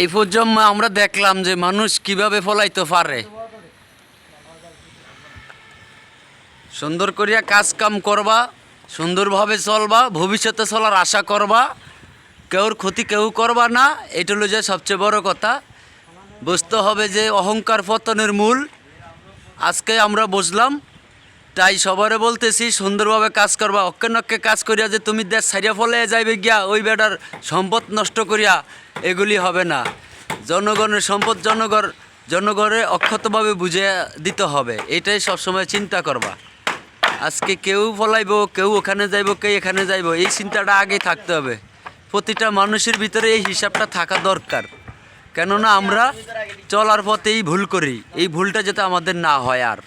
এই পর্যন্ত আমরা দেখলাম যে মানুষ কীভাবে ফলাইতে পারে। সুন্দর করিয়া কাজ কাম করবা, সুন্দরভাবে চলবা, ভবিষ্যতে চলার আশা করবা, কেউর ক্ষতি কেউ করবা না, এটা হলো যে সবচেয়ে বড় কথা। বুঝতে হবে যে অহংকার পতনের মূল। আজকে আমরা বুঝলাম তাই সবারে বলতেছি, সুন্দরভাবে কাজ করবা। অক্কে নক্কে কাজ করিয়া যে তুমি দেশ ছাড়িয়া ফলে যাইবে গিয়া, ওই বেটার সম্পদ নষ্ট করিয়া এগুলি হবে না। জনগণের সম্পদ জনগণ জনগণের অক্ষতভাবে বুঝে দিতে হবে। এটাই সবসময় চিন্তা করবা। আজকে কেউ ফলাইব, কেউ ওখানে যাইব কে এখানে যাইব, এই চিন্তাটা আগে থাকতে হবে। প্রতিটা মানুষের ভিতরে এই হিসাবটা থাকা দরকার। কেননা আমরা চলার পথেই ভুল করি। এই ভুলটা যাতে আমাদের না হয় আর।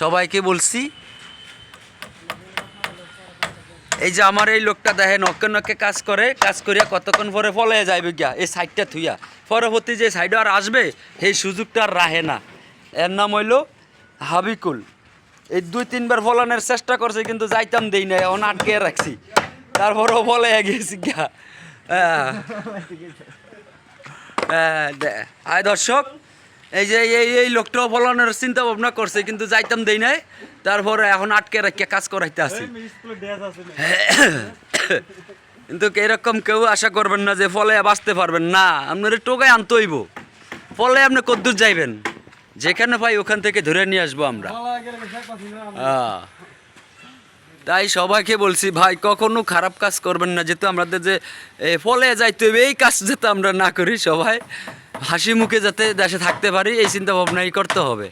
সবাইকে বলছি, এই যে আমার এই লোকটা দেখেন নকে নকে কাজ করে, কাজ করিয়া কতক্ষণ পরে ফলে যাইবে গিয়া, এই সাইডটা থুইয়া। পরবর্তী যে সাইডে আর আসবে, সেই সুযোগটা আর রাহে না। এর নাম হইল হাবিকুল। এই দুই তিনবার ফলানোর চেষ্টা করছে, কিন্তু যাইতাম দেই না এখন আটকে রাখছি। তারপরেও ফলে গেছি গিয়া। হ্যাঁ। দর্শক। এই যে এই এই লোকটাও ফলানোর চিন্তা ভাবনা করছে কিন্তু যাইতাম দেই নাই। তারপরে এখন আটকে রাখিয়া কাজ করাইতে আসি কিন্তু এরকম কেউ আশা করবেন না যে ফলে বাঁচতে পারবেন। না আপনার টোকায় আনতে হইব। ফলে আপনি কদ্দূর যাইবেন। যেখানে পাই ওখান থেকে ধরে নিয়ে আসব আমরা। তাই সবাইকে বলছি ভাই কখনো খারাপ কাজ করবেন না। যেহেতু আমাদের যে ফলে যাইতে হবে এই কাজ যাতে আমরা না করি সবাই। হাসি মুখে যাতে দেশে থাকতে পারি এই চিন্তা ভাবনাই করতে হবে।